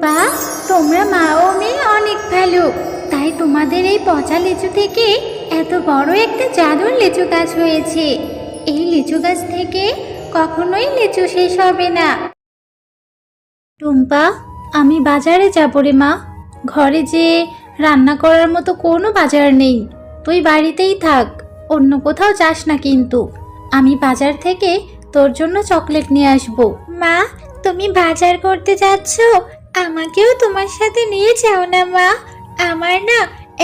টুম্পা তোমরা মা ও মেয়ে অনেক ভালো। তাই তোমাদের এই পচা লিচু থেকে এত বড় একটা জাদুর লিচু গাছ হয়েছে। এই লিচু গাছ থেকে কখনোই লিচু শেষ হবে না। টুম্পা, আমি বাজারে যাব রে মা। ঘরে যে রান্না করার মতো কোনো বাজার নেই। তুই বাড়িতেই থাক, অন্য কোথাও যাস না কিন্তু। আমি বাজার থেকে তোর জন্য চকলেট নিয়ে আসব। মা, তুমি বাজার করতে যাচ্ছ? আমাকেও তোমার সাথে নিয়ে যাও না, মা। আমার না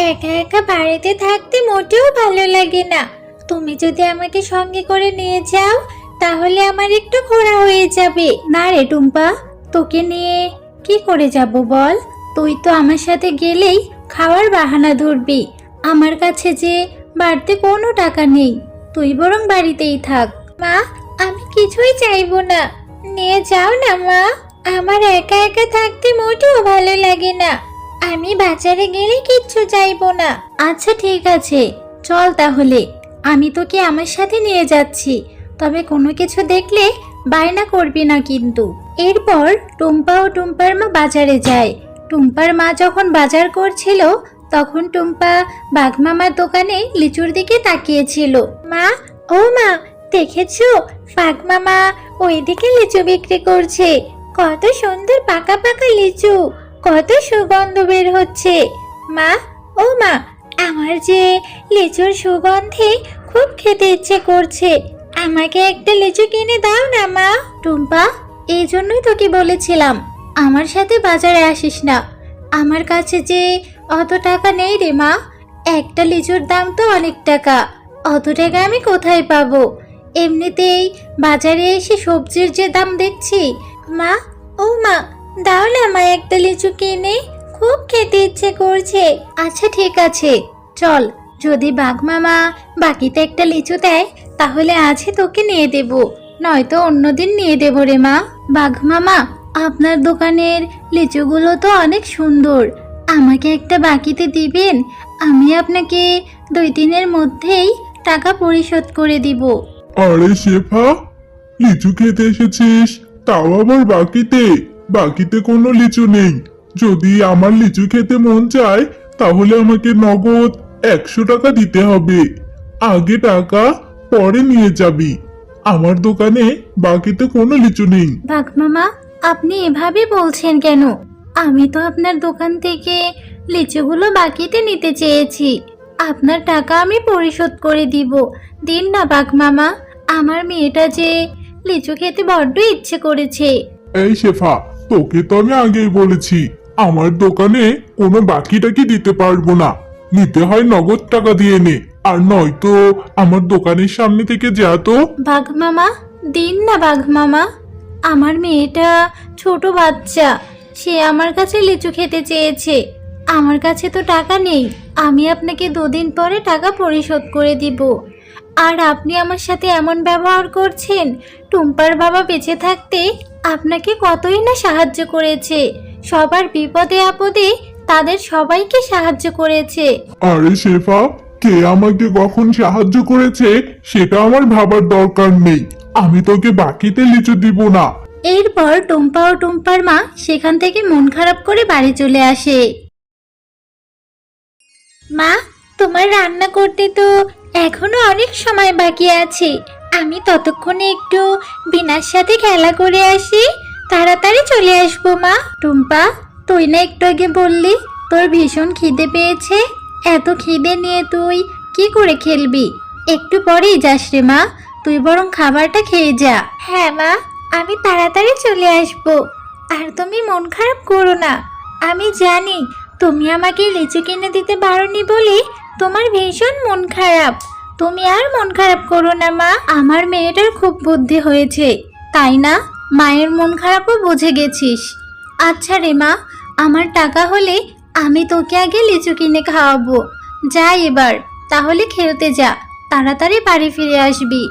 একা একা বাড়িতে থাকতে মোটেও ভালো লাগে না। তুমি যদি আমাকে সঙ্গে করে নিয়ে যাও, তাহলে আমার একটু ঘোরা হয়ে যাবে। না রে টুম্পা, তোকে নিয়ে কি করে যাব বল? তুই তো আমার সাথে গেলেই খাওয়ার বাহানা ধরবি। আমার কাছে যে বাড়তে কোনো টাকা নেই, তুই বরং বাড়িতেই থাক। মা, আমি কিছুই চাইব না। নিয়ে যাও না, মা। আমার একা একা থাকতে মোটেও ভালো লাগে না। আমি বাজারে গেলে কিচ্ছু চাইব না। আচ্ছা ঠিক আছে। চল তাহলে। আমি তোকে আমার সাথে নিয়ে যাচ্ছি। তবে কোনো কিছু দেখলে বায়না করবি না কিন্তু। এরপর টুম্পা ও টুম্পার মা বাজারে যায়। টুম্পার মা যখন বাজার করছিল, তখন টুম্পা বাঘমামার দোকানে লিচুর দিকে তাকিয়েছিল। মা, ও মা, দেখেছ? বাঘমামা ওইদিকে লিচু বিক্রি করছে। কত সুন্দর পাকা পাকা লিচু, কত সুগন্ধ বের হচ্ছে। মা, ও মা, আমার যে লিচুর সুগন্ধে খুব খেতে ইচ্ছে করছে, আমাকে একটা লিচু কিনে দাও না, মা। টুম্পা, এই জন্যই তোকে বলেছিলাম, আমার সাথে বাজারে আসিস না। আমার কাছে যে অত টাকা নেই রে, মা, একটা লিচুর দাম তো অনেক টাকা, অত টাকা আমি কোথায় পাবো? এমনিতেই বাজারে এসে সবজির যে দাম দেখছি মা, ও মা না মা একটা লিচু কিনে খুব খেতে ইচ্ছে করছে। আচ্ছা ঠিক আছে, চল, যদি বাঘ মামা বাকিতে একটা লিচু দেয়, তাহলে আজই তোকে নিয়ে দেব, নয়তো অন্যদিন নিয়ে দেব রে মা। বাঘ মামা, আপনার দোকানের লিচুগুলো তো অনেক সুন্দর, আমাকে একটা বাকিতে দিবেন, আমি আপনাকে দুই দিনের মধ্যেই টাকা পরিশোধ করে দিব। আরে শেফা, লিচু খেতে এসেছিস? তাও আবার বাকিতে। বাকিতে কোনো লিচু নেই। যদি আমার লিচু খেতে মন চায়, তাহলে আমাকে নগদ একশো টাকা দিতে হবে। আগে টাকা পরে নিয়ে যাবি। আমার দোকানে বাকিতে কোনো লিচু নেই। বাঘ মামা, আপনি এভাবে বলছেন কেন? আমি তো আপনার দোকান থেকে লিচুগুলো বাকিতে নিতে চেয়েছি। আপনার টাকা আমি পরিশোধ করে দিব। দিন না বাঘ মামা, আমার মেয়েটা যে লিচু খেতে বড্ড ইচ্ছে করেছে। এই শেফা তোকে তো আমি আগেই বলেছি আমার দোকানে কোনো বাকি টাকি দিতে পারব না। নিতে হয় নগদ টাকা দিয়ে নে আর নয়তো আমার দোকানের সামনে থেকে যা তো। বাঘ মামা দিন না বাঘ মামা। আমার মেয়েটা ছোট বাচ্চা সে আমার কাছে লিচু খেতে চেয়েছে। আমার কাছে তো টাকা নেই আমি আপনাকে দুদিন পরে টাকা পরিশোধ করে দিব। আর আপনি আমার সাথে এমন ব্যবহার করছেন? টুম্পার বাবা বেঁচে থাকতে আপনাকে কতই না সাহায্য করেছে? সবার বিপদে আপদে তাদের সবাইকে সাহায্য করেছে। আরে শেফা কে আমাকে কখন সাহায্য করেছে সেটা আমার ভাবার দরকার নেই। আমি তোকে বাকিতে লিচু দিব না। এরপর টুম্পা ও টুম্পার মা সেখান থেকে মন খারাপ করে বাড়ি চলে আসে। মা তোমার রান্না করতে তো এখনও অনেক সময় বাকি আছে। আমি ততক্ষণে একটু বিনার সাথে খেলা করে আসি। তাড়াতাড়ি চলে আসব মা। টুম্পা, তুই না একটু আগে বললি, তোর ভীষণ খিদে পেয়েছে। এত খিদে নিয়ে তুই কি করে খেলবি? একটু পরেই যাস রে মা। তুই বরং খাবারটা খেয়ে যা। হ্যাঁ মা, আমি তাড়াতাড়ি চলে আসব। আর তুমি মন খারাপ করো না। আমি জানি তুমি আমাকে লিচু কিনে দিতে পারোনি বলে তোমার ভীষণ মন খারাপ। তুমি আর মন খারাপ করো না, মা। আমার মেয়েটার খুব বুদ্ধি হয়েছে, তাই না? মায়ের মন খারাপও বুঝে গেছিস। আচ্ছা রে, মা, আমার টাকা হলে আমি তোকে আগে লিচু কিনে খাওয়াবো। যা এবার, তাহলে খেলতে যা। তাড়াতাড়ি বাড়ি ফিরে আসবি।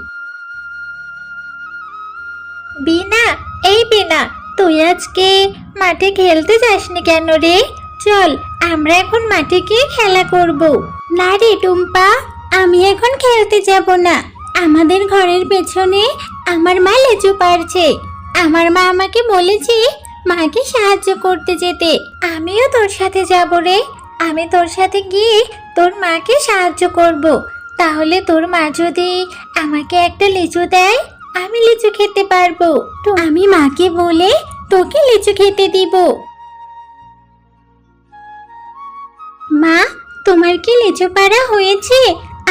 বিনা, এই বিনা, তুই আজকে মাঠে খেলতে যাসনি কেন রে? চল, আমরা এখন মাঠে গিয়ে খেলা করব। না রে টুম্পা, আমি এখন খেলতে যাব না। আমাদের ঘরের পেছনে আমার মা লেচু পারছে। আমার মা আমাকে বলেছে মাকে সাহায্য করতে যেতে। আমিও তোর সাথে যাব রে। আমি তোর সাথে গিয়ে তোর মাকে সাহায্য করব। তাহলে তোর মা যদি আমাকে একটা লিচু দেয়, আমি লিচু খেতে পারব। তো আমি মাকে বলে তোকে লিচু খেতে দিব। মা তোমার কি লিচু পাড়া হয়েছে?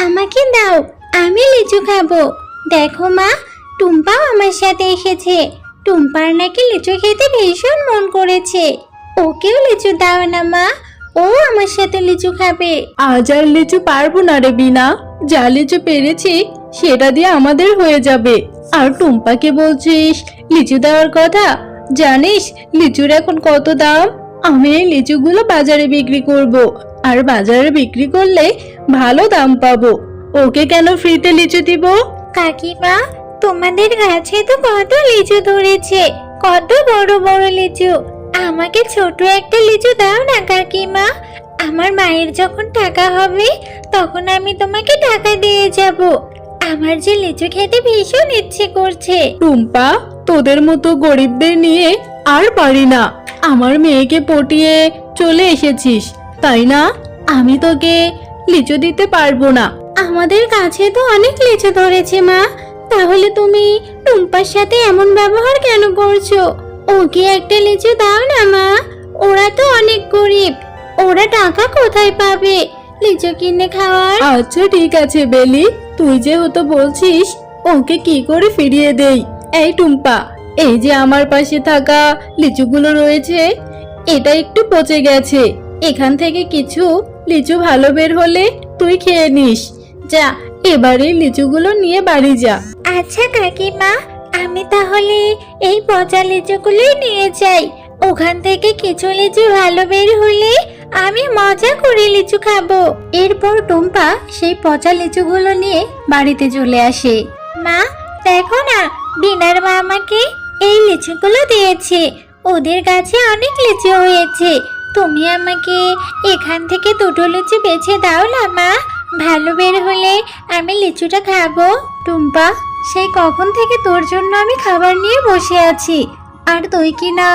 আমাকে দাও, আমি লিচু খাব। দেখো মা, টুম্পাও আমার সাথে এসেছে। টুম্পার নাকি লিচু খেতে ভীষণ মন করেছে। ওকেও লিচু দাও না মা, ও আমার সাথে লিচু খাবে। আজ আর লিচু পারব না রে বিনা। যা লিচু পেরেছি, সেটা দিয়ে আমাদের হয়ে যাবে। আর টুম্পাকে বলছিস, লিচু দেওয়ার কথা? জানিস, লিচুর এখন কত দাম? আমি এই লিচুগুলো বাজারে বিক্রি করব। আর বাজারে বিক্রি করলে ভালো দাম পাবো। ওকে কেন ফ্রিতে লিচু দিব? কাকিমা তোমাদের গাছে তো কত লিচু ধরেছে। কত বড় বড় লিচু। আমাকে ছোট একটা লিচু দাও না কাকিমা। আমার মায়ের যখন টাকা হবে তখন আমি তোমাকে টাকা দিয়ে যাব। আমার যে লিচু খেতে ভীষণ ইচ্ছে করছে। টুম্পা তোদের মতো গরিবদের নিয়ে আর পারি না। আমার মেয়েকে পটিয়ে চলে এসেছিস। তাই না? আমি তোকে লিচু দিতে পারব না। আমাদের কাছে তো অনেক লিচু ধরেছে মা। তাহলে তুমি টুম্পার সাথে এমন ব্যবহার কেন করছ? ওকে একটা লিচু দাও না মা। ওরা তো অনেক গরিব। ওরা টাকা কোথায় পাবে? লিচু কিনে খাওয়ার? আচ্ছা ঠিক আছে বেলি। তুই যেহেতু বলছিস ওকে কি করে ফিরিয়ে দেই? এই টুম্পা এই যে আমার পাশে থাকা লিচুগুলো রয়েছে এটা একটু পচে গেছে। এখান থেকে কিছু লিচু ভালো বের হলে তুই খেয়ে নিস। যা, এবারে লিচুগুলো নিয়ে বাড়ি যা। আচ্ছা কাকিমা, আমি তাহলে এই পচা লিচুগুলোই নিয়ে যাই। ওখান থেকে কিছু লিচু ভালো বের হলে আমি মজা করে লিচু খাব। এরপর টুম্পা সেই পচা লিচুগুলো নিয়ে বাড়িতে চলে আসে। মা, দেখো না, বিনার মা আমাকে এই লিচুগুলো দিয়েছে। ওদের গাছে অনেক লিচু হয়েছে। তুমি আমাকে এখান থেকে দুটো লিচু বেছে দাও না, মা? ভালো বের হলে আমি লিচুটা খাব। টুম্পা, সেই কখন থেকে তোর জন্য আমি খাবার নিয়ে বসে আছি? আর তুই কি না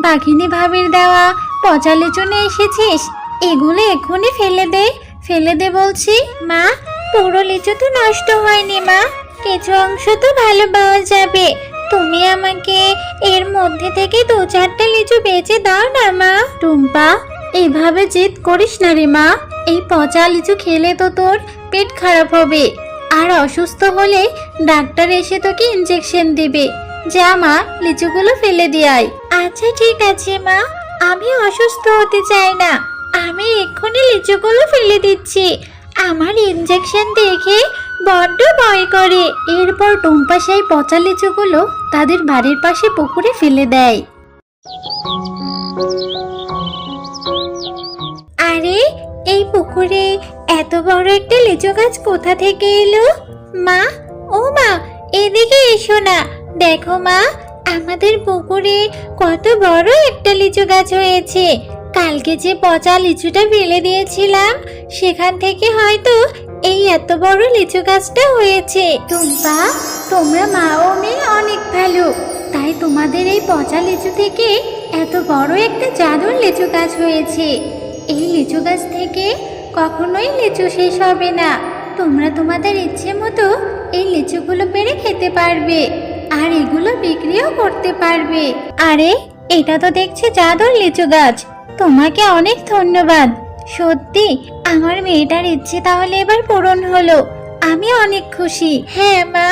বাঘিনী ভাবির দেওয়া পচা লিচু নিয়ে এসেছিস? এগুলো এক্ষুনি ফেলে দে। ফেলে দে বলছি, মা, পুরো লিচু তো নষ্ট হয়নি, মা। কিছু অংশ তো ভালো পাওয়া যাবে। তুমি আমাকে এর মধ্যে থেকে দু চারটা লিচু বেচে দাও না, মা। টুম্পা এইভাবে জেদ করিস না রে মা। এই পচা লিচু খেলে তো তোর পেট খারাপ হবে। আর অসুস্থ হলে ডাক্তার এসে তোকে ইঞ্জেকশন দিবে। যা মা, লিচুগুলো ফেলে দিয়াই আচ্ছা ঠিক আছে মা, আমি অসুস্থ হতে চাই না। আমি এক্ষুনি লিচুগুলো ফেলে দিচ্ছি। আমার ইঞ্জেকশন দেখে বড্ড ভয় করে। এরপর টুম্পা সেই পচা লিচুগুলো তাদের বাড়ির পাশে পুকুরে ফেলে দেয়। আরে, এই পুকুরে এত বড় একটা লিচু গাছ কোথা থেকে এলো? মা, ও মা, এদিকে এসো না। দেখো মা, আমাদের পুকুরে কত বড় একটা লিচু গাছ হয়েছে। কালকে যে পচা লিচুটা ফেলে দিয়েছিলাম, সেখান থেকে হয়তো এই এত বড় লিচু গাছটা হয়েছে। টুম্পা, তোমরা মা ও মেয়ে অনেক ভালো। তাই তোমাদের এই পচা লিচু থেকে এত বড় একটা জাদুর লিচু গাছ হয়েছে। এই লিচু গাছ থেকে কখনোই লিচু শেষ হবে না। তোমরা তোমাদের ইচ্ছে মতো এই লিচুগুলো পেরে খেতে পারবে আর এগুলো বিক্রিও করতে পারবে। আরে, এটা তো দেখছি জাদুর লিচু গাছ। তোমাকে অনেক ধন্যবাদ। সত্যি, আমার মেয়েটার ইচ্ছে তাহলে এবার পূরণ হলো। আমি অনেক খুশি। হ্যাঁ মা,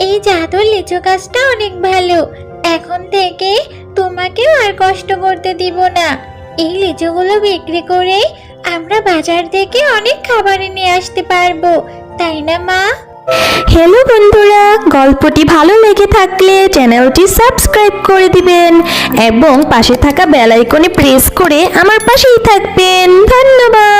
এই জাদুর লিচু গাছটা অনেক ভালো। এখন থেকে তোমাকেও আর কষ্ট করতে দিব না। এই লিচুগুলো বিক্রি করে আমরা বাজার থেকে অনেক খাবার নিয়ে আসতে পারব, তাই না মা? হ্যালো বন্ধুরা, গল্পটি ভালো লেগে থাকলে চ্যানেলটি সাবস্ক্রাইব করে দিবেন এবং পাশে থাকা বেল আইকনে প্রেস করে আমার পাশেই থাকবেন। ধন্যবাদ।